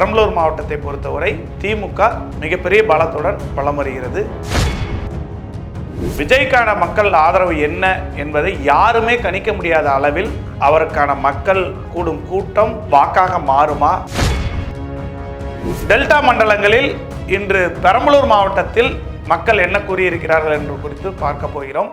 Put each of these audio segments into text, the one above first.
பெரம்பலூர் மாவட்டத்தை பொறுத்தவரை திமுக மிகப்பெரிய பலத்துடன் பலம் வருகிறது விஜய்க்கான மக்கள் ஆதரவு என்ன என்பதை யாருமே கணிக்க முடியாத அளவில் அவருக்கான மக்கள் கூடும் கூட்டம் வாக்காக மாறுமா? டெல்டா மண்டலங்களில் இன்று பெரம்பலூர் மாவட்டத்தில் மக்கள் என்ன கூறியிருக்கிறார்கள் என்று குறித்து பார்க்க போகிறோம்.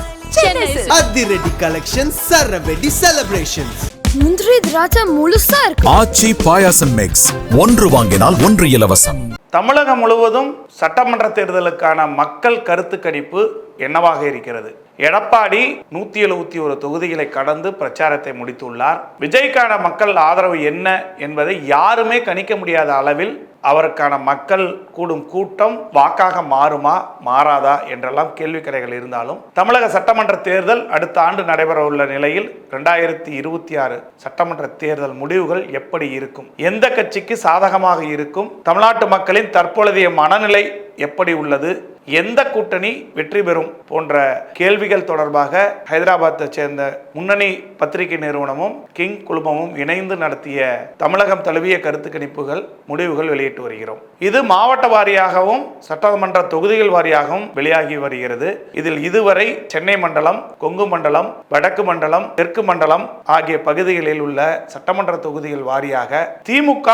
அதிரடி கலெக்ஷன் சரவெடி செலிப்ரேஷன்ஸ் முந்திரி திராட்சை முழுசா இருக்கு. ஆச்சி பாயாசம் மிக்ஸ் ஒன்று வாங்கினால் ஒன்று இலவசம். தமிழகம் முழுவதும் சட்டமன்ற தேர்தலுக்கான மக்கள் கருத்து கணிப்பு என்னவாக இருக்கிறது? எடப்பாடி நூத்தி எழுபத்தி ஒரு தொகுதிகளை கடந்து பிரச்சாரத்தை முடித்துள்ளார். விஜய்க்கான மக்கள் ஆதரவு என்ன என்பதை யாருமே கணிக்க முடியாத அளவில் அவருக்கான மக்கள் கூடும் கூட்டம் வாக்காக மாறுமா மாறாதா என்றெல்லாம் கேள்விக்கரைகள் இருந்தாலும் தமிழக சட்டமன்ற தேர்தல் அடுத்த ஆண்டு நடைபெற உள்ள நிலையில் ரெண்டாயிரத்தி இருபத்தி ஆறு சட்டமன்ற தேர்தல் முடிவுகள் எப்படி இருக்கும்? எந்த கட்சிக்கு சாதகமாக இருக்கும்? தமிழ்நாட்டு மக்களின் தற்பொழுதைய மனநிலை எப்படி உள்ளது? எந்த கூட்டணி வெற்றி பெறும் போன்ற கேள்விகள் தொடர்பாக ஹைதராபாத்தை சேர்ந்த முன்னணி பத்திரிகை நிறுவனமும் கிங் குழுமமும் இணைந்து நடத்திய தமிழகம் தழுவிய கருத்து கணிப்புகள் முடிவுகள் வெளியிட்டு வருகிறோம். இது மாவட்ட வாரியாகவும் சட்டமன்ற தொகுதிகள் வாரியாகவும் வெளியாகி வருகிறது. இதில் இதுவரை சென்னை மண்டலம் கொங்கு மண்டலம் வடக்கு மண்டலம் தெற்கு மண்டலம் ஆகிய பகுதிகளில் உள்ள சட்டமன்ற தொகுதிகள் வாரியாக திமுக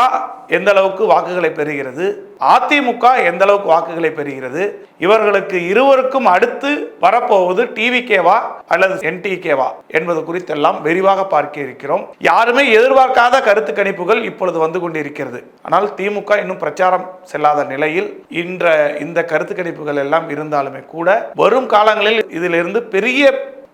எந்த அளவுக்கு வாக்குகளை பெறுகிறது அதிமுக எந்த அளவுக்கு வாக்குகளை பெறுகிறது இவர்களுக்கு இருவருக்கும் அடுத்து வரப்போவது டிவிகேவா அல்லது என்டிகேவா என்பது குறித்தெல்லாம் விரிவாக பார்க்க இருக்கிறோம். யாருமே எதிர்பார்க்காத கருத்து கணிப்புகள் இப்பொழுது வந்து கொண்டிருக்கிறது. ஆனால் திமுக இன்னும் பிரச்சாரம் செல்லாத நிலையில் இன்ற இந்த கருத்து கணிப்புகள் எல்லாம் இருந்தாலுமே கூட வரும் காலங்களில் இதிலிருந்து பெரிய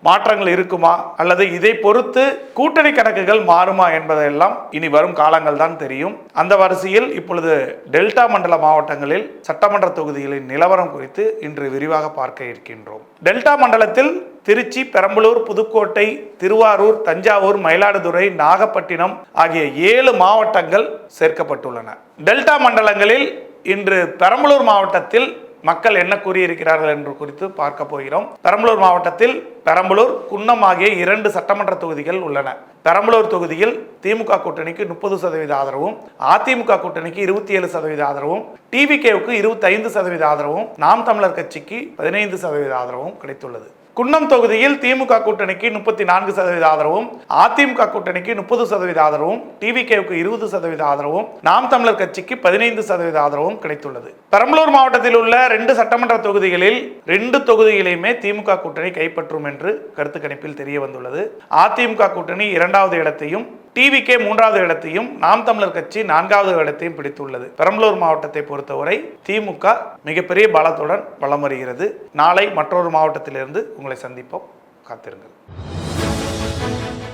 மாற்றங்கள் இருக்குமா? அல்லது இதை பொறுத்து கூட்டணி கணக்குகள் மாறுமா என்பதெல்லாம் இனி வரும் காலங்கள் தான் தெரியும். அந்த வரிசையில் இப்பொழுது டெல்டா மண்டல மாவட்டங்களில் சட்டமன்ற தொகுதிகளின் நிலவரம் குறித்து இன்று விரிவாக பார்க்க இருக்கின்றோம். டெல்டா மண்டலத்தில் திருச்சி பெரம்பலூர் புதுக்கோட்டை திருவாரூர் தஞ்சாவூர் மயிலாடுதுறை நாகப்பட்டினம் ஆகிய ஏழு மாவட்டங்கள் சேர்க்கப்பட்டுள்ளன. டெல்டா மண்டலங்களில் இன்று பெரம்பலூர் மாவட்டத்தில் மக்கள் என்ன கூறியிருக்கிறார்கள் என்று குறித்து பார்க்க போகிறோம். பெரம்பலூர் மாவட்டத்தில் பெரம்பலூர் குன்னம் ஆகிய இரண்டு சட்டமன்ற தொகுதிகள் உள்ளன. பெரம்பலூர் தொகுதியில் திமுக கூட்டணிக்கு முப்பது சதவீத ஆதரவும் அதிமுக கூட்டணிக்கு இருபத்தி ஏழு சதவீத ஆதரவும் டிவிகேவுக்கு இருபத்தி ஐந்து சதவீத ஆதரவும் நாம் தமிழர் கட்சிக்கு பதினைந்து சதவீத ஆதரவும் கிடைத்துள்ளது. குன்னம் தொகுதியில் திமுக கூட்டணிக்கு முப்பத்தி நான்கு சதவீத ஆதரவும் அதிமுக கூட்டணிக்கு முப்பது சதவீத ஆதரவும் டிவிகேவுக்கு இருபது சதவீத ஆதரவும் நாம் தமிழர் கட்சிக்கு பதினைந்து சதவீத ஆதரவும் கிடைத்துள்ளது. பெரம்பலூர் மாவட்டத்தில் உள்ள ரெண்டு சட்டமன்ற தொகுதிகளில் ரெண்டு தொகுதிகளையுமே திமுக கூட்டணி கைப்பற்றும் என்று கருத்து கணிப்பில் தெரிய வந்துள்ளது அதிமுக கூட்டணி இரண்டாவது இடத்தையும் டிவிகே மூன்றாவது இடத்தையும் நாம் தமிழர் கட்சி நான்காவது இடத்தையும் பிடித்துள்ளது. பெரம்பலூர் மாவட்டத்தை பொறுத்தவரை திமுக மிகப்பெரிய பலத்துடன் வலம் வருகிறது. நாளை மற்றொரு மாவட்டத்திலிருந்து உங்களை சந்திப்போம். காத்திருங்கள்.